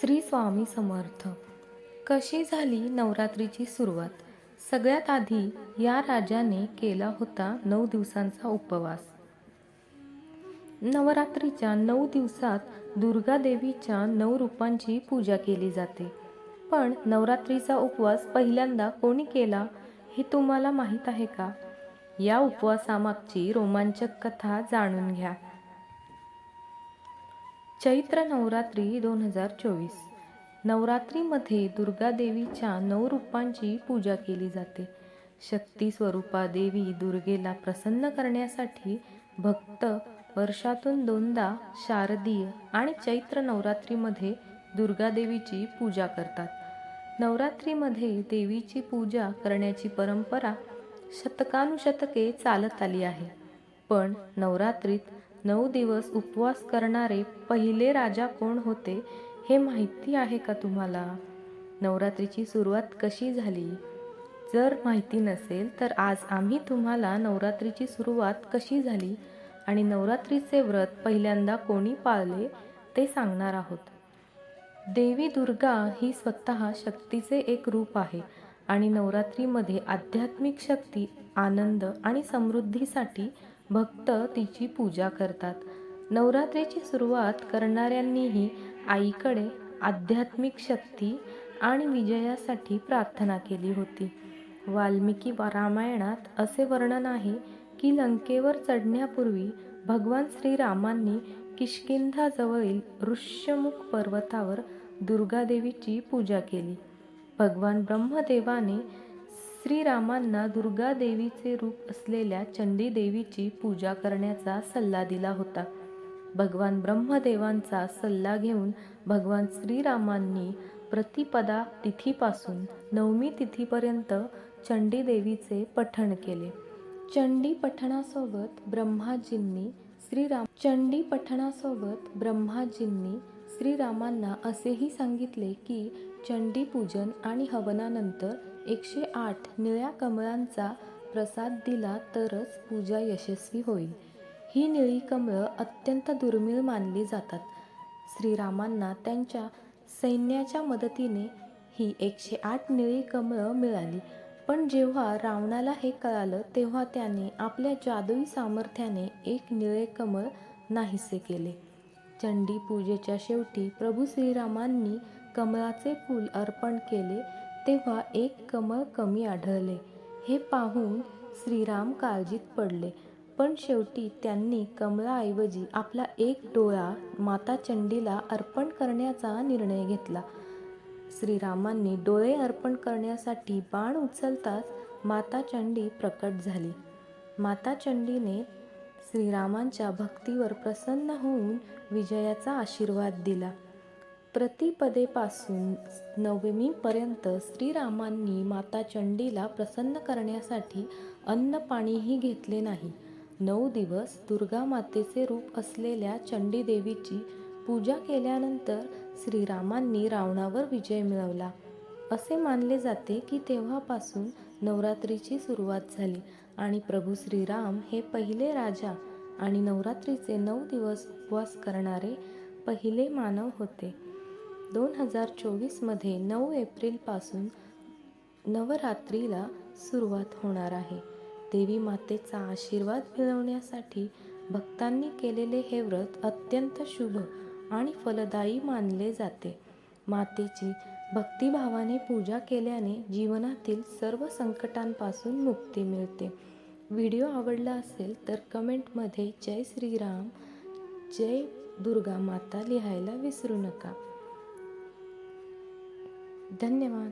श्री स्वामी समर्थ. कशी झाली नवरात्रीची सुरुवात? सगळ्यात आधी या राजाने केला होता नऊ दिवसांचा उपवास. नवरात्रीच्या नऊ दिवसात दुर्गा देवीच्या नऊ रूपांची पूजा केली जाते. पण नवरात्रीचा उपवास पहिल्यांदा कोणी केला हे तुम्हाला माहीत आहे का? या उपवासामागची रोमांचक कथा जाणून घ्या. चैत्र नवरात्री दोन हजार चोवीस. नवरात्रीमध्ये दुर्गा देवीच्या नऊ रूपांची पूजा केली जाते. शक्ती स्वरूपा देवी दुर्गेला प्रसन्न करण्यासाठी भक्त वर्षातून दोनदा शारदीय आणि चैत्र नवरात्रीमध्ये दुर्गा देवीची पूजा करतात. नवरात्रीमध्ये देवीची पूजा करण्याची परंपरा शतकानुशतके चालत आली आहे. पण नवरात्रीत नऊ दिवस उपवास करणारे पहिले राजा कोण होते हे माहिती आहे का तुम्हाला? नवरात्रीची सुरुवात कशी झाली? जर माहिती नसेल तर आज आम्ही तुम्हाला नवरात्रीची सुरुवात कशी झाली आणि नवरात्रीचे व्रत पहिल्यांदा कोणी पाळले ते सांगणार आहोत. देवी दुर्गा ही स्वतः शक्तीचे एक रूप आहे आणि नवरात्रीमध्ये आध्यात्मिक शक्ती आनंद आणि समृद्धीसाठी भक्त तिची पूजा करतात. नवरात्रीची सुरुवात करणाऱ्यांनीही आईकडे आध्यात्मिक शक्ती आणि विजयासाठी प्रार्थना केली होती. वाल्मिकी रामायणात असे वर्णन आहे की लंकेवर चढण्यापूर्वी भगवान श्रीरामांनी किष्किंधाजवळील ऋष्यमुख पर्वतावर दुर्गादेवीची पूजा केली. भगवान ब्रह्मदेवाने श्रीरामांना दुर्गा देवीचे रूप असलेल्या चंडी देवीची पूजा करण्याचा सल्ला दिला होता. भगवान ब्रह्मदेवांचा सल्ला घेऊन भगवान श्रीरामांनी प्रतिपदा तिथीपासून नवमी तिथीपर्यंत चंडी देवीचे पठण केले. चंडी पठणासोबत ब्रह्माजींनी श्रीराम चंडी पठणासोबत ब्रह्माजींनी श्रीरामांना असेही सांगितले की चंडी पूजन आणि हवनानंतर एकशे आठ निळ्या कमळांचा प्रसाद दिला तरच पूजा यशस्वी होईल. ही निळी कमळं अत्यंत दुर्मिळ मानली जातात. श्रीरामांना त्यांच्या सैन्याच्या मदतीने ही एकशे आठ निळी कमळं मिळाली. पण जेव्हा रावणाला हे कळालं तेव्हा त्याने आपल्या जादुई सामर्थ्याने एक निळे कमळ नाहीसे केले. चंडी पूजेच्या शेवटी प्रभू श्रीरामांनी कमळाचे फूल अर्पण केले तेव्हा एक कमळ कमी आढळले. हे पाहून श्रीराम काळजीत पडले. पण शेवटी त्यांनी कमळाऐवजी आपला एक डोळा माता चंडीला अर्पण करण्याचा निर्णय घेतला. श्रीरामांनी डोळे अर्पण करण्यासाठी बाण उचलताच माता चंडी प्रकट झाली. माता चंडीने श्रीरामांच्या भक्तीवर प्रसन्न होऊन विजयाचा आशीर्वाद दिला. प्रतिपदेपासून नवमीपर्यंत श्रीरामांनी माता चंडीला प्रसन्न करण्यासाठी अन्न पाणीही घेतले नाही. नऊ दिवस दुर्गा मातेचे रूप असलेल्या चंडी देवीची पूजा केल्यानंतर श्रीरामांनी रावणावर विजय मिळवला. असे मानले जाते की तेव्हापासून नवरात्रीची सुरुवात झाली. आणि प्रभू श्रीराम हे पहिले राजा आणि नवरात्रीचे नऊ दिवस उपवास करणारे पहिले मानव होते. दोन हजार चोवीसमध्ये नऊ एप्रिलपासून नवरात्रीला सुरुवात होणार आहे. देवी मातेचा आशीर्वाद मिळवण्यासाठी भक्तांनी केलेले हे व्रत अत्यंत शुभ आणि फलदायी मानले जाते. मातेची भक्तिभावाने पूजा केल्याने जीवनातील सर्व संकटांपासून मुक्ती मिळते. व्हिडिओ आवडला असेल तर कमेंटमध्ये जय श्रीराम जय दुर्गा माता लिहायला विसरू नका. धन्यवाद.